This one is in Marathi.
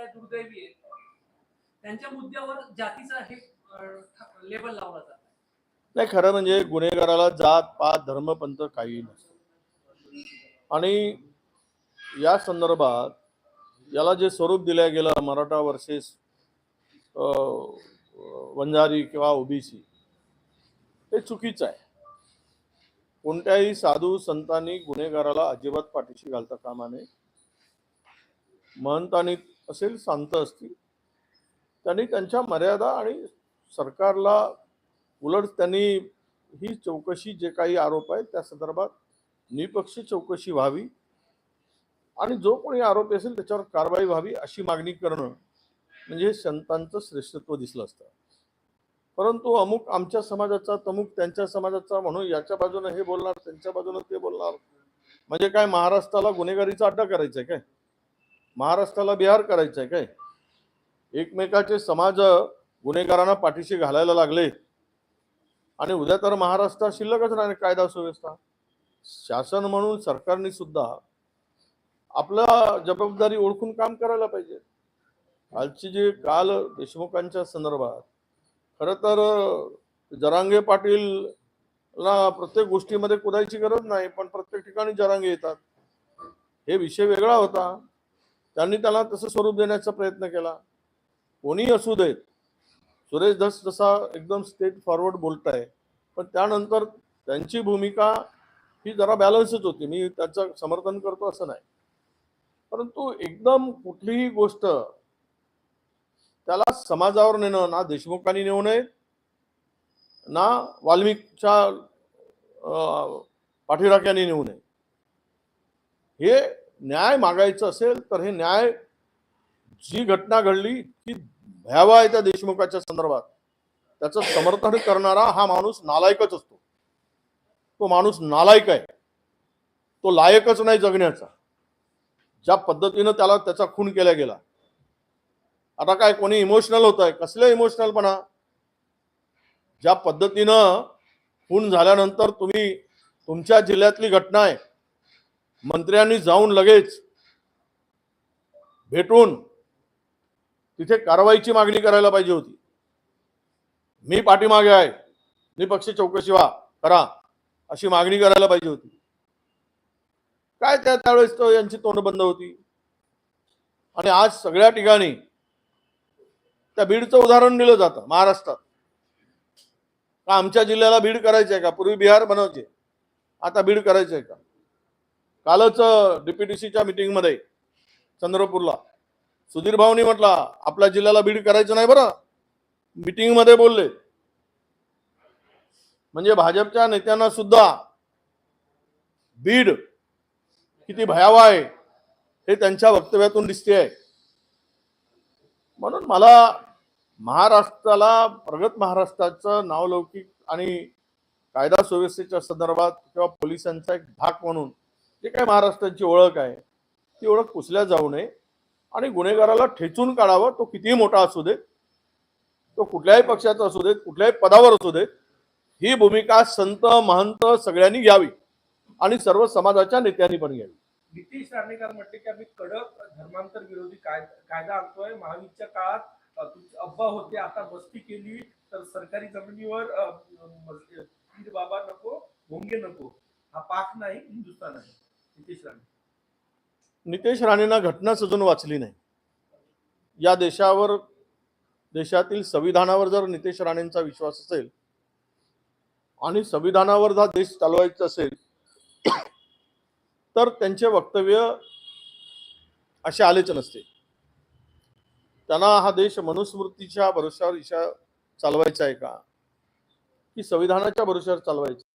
आहे दुर्दैवी आहे त्यांच्या मुद्द्यावर जातीचा हे लेबल लावला जात नाही खरं म्हणजे गुन्हेगाराला जात पात धर्म पंथ काही नसतं. आणि या संदर्भात याला जे स्वरूप दिलं गेलं मराठा वर्सेस वंजारी किंवा ओबीसी हे चुकीचं आहे. कोणत्याही साधू संतांनी गुन्हेगाराला अजिबात पाठीशी घालता कामा नये. महंतांनी असेल शांत असतील. त्यांनी त्यांच्या मर्यादा आणि सरकारला उलट त्यांनी ही चौकशी जे काही आरोप आहेत त्या संदर्भात निपक्ष चौकशी व्हावी. आणि जो कोणी आरोपी असेल त्याच्यावर कारवाई व्हावी अशी मागणी करणं म्हणजे संतांचं श्रेष्ठत्व दिसलं असतं. परंतु अमुक आमच्या समाजाचा तमुक त्यांच्या समाजाचा म्हणून याच्या बाजूनं हे बोलणार त्यांच्या बाजूनं ते बोलणार. म्हणजे काय महाराष्ट्राला गुन्हेगारीचा अड्डा करायचा आहे काय? महाराष्ट्राला बिहार करायचं आहे काय? एकमेकाचे समाज गुन्हेगारांना पाठीशी घालायला लागले. आणि उद्या तर महाराष्ट्रात शिल्लकच नाही कायदा सुव्यवस्था. शासन म्हणून सरकारने सुद्धा आपला जबाबदारी ओळखून काम करायला पाहिजे. कालची जे काल देशमुखांच्या संदर्भात खरं तर जरांगे पाटीलला प्रत्येक गोष्टीमध्ये कुदायची गरज नाही पण प्रत्येक ठिकाणी जरांगे येतात. हे विषय वेगळा होता. त्यांनी त्याला तसं स्वरूप देण्याचा प्रयत्न केला. कोणी असू देत सुरेश धस जसा एकदम स्टेट फॉरवर्ड बोलताय पण त्यानंतर त्यांची भूमिका ही जरा बॅलन्सच होती. मी त्याचं समर्थन करतो असं नाही. परंतु एकदम कुठलीही गोष्ट त्याला समाजावर नेणं ना देशमुखांनी नेऊ नये ना वाल्मिकच्या अं, पाठीराख्याने नेऊ नये. हे न्याय मागायचं असेल तर हे न्याय जी घटना घडली ती भयावह आहे त्या देशमुखाच्या संदर्भात. त्याचं समर्थन करणारा हा माणूस नालायकच असतो. तो माणूस नालायक आहे. तो लायकच नाही जगण्याचा. ज्या पद्धतीनं त्याला त्याचा खून केला गेला. आता काय कोणी इमोशनल होत आहे? कसले इमोशनलपणा ज्या पद्धतीनं खून झाल्यानंतर तुम्ही तुमच्या जिल्ह्यातली घटना आहे मंत्र्यांनी जाऊन लगेच भेटून तिथे कारवाईची मागणी करायला पाहिजे होती. मी पाठीमागे आहे. निपक्ष चौकशी व्हा करा अशी मागणी करायला पाहिजे होती. काय त्या त्यावेळेस तो यांची तोंड बंद होती? आणि आज सगळ्या ठिकाणी त्या बीडचं उदाहरण दिलं जातं महाराष्ट्रात. का आमच्या जिल्ह्याला बीड करायचं आहे का? पूर्वी बिहार बनवायचे. आता बीड करायचं आहे का? कालच डीपीटीसीच्या मीटिंगमध्ये चंद्रपूरला. सुधीर भाऊनी म्हटला आपल्या जिल्ह्याला बीड करायचं नाही बरं. मीटिंगमध्ये बोलले. म्हणजे भाजपच्या नेत्यांना सुद्धा बीड किती भयावह आहे हे त्यांच्या वक्तव्यातून दिसते आहे. म्हणून मला महाराष्ट्राला प्रगत महाराष्ट्राचं नावलौकिक आणि कायदा सुव्यवस्थेच्या संदर्भात किंवा पोलिसांचा एक धाक म्हणून जे काय महाराष्ट्राची ओळख आहे ती ओळख पुसल्या जाऊ नये आणि गुन्हेगाराला ठेचून काढावं तो कितीही मोठा असू दे तो कुठल्याही पक्षाचा असू देत कुठल्याही पदावर असू देत ही भूमिका संत महंत सगळ्यांनी घ्यावी आणि सर्व समाजाच्या नेत्यांनी पण घ्यावी. नितीश राणेकर म्हटले की आम्ही कडक धर्मांतर विरोधी कायदा कायदा आणतोय. महावीरच्या काळात अब्बा होते आता बस्ती केली तर सरकारी जमिनीवर बाबा नको भोंगे नको. हा पाक नाही हिंदुस्थान आहे. नितेश राणेंना घटनाच अजून वाचली नाही. या देशावर देशातील संविधानावर जर नितेश राणेंचा विश्वास असेल आणि संविधानावर जर देश चालवायचा असेल तर त्यांचे वक्तव्य असे आलेच नसते. त्यांना हा देश मनुस्मृतीच्या भरोश्यावर इशा चालवायचा आहे का? की संविधानाच्या भरोश्यावर चालवायचा?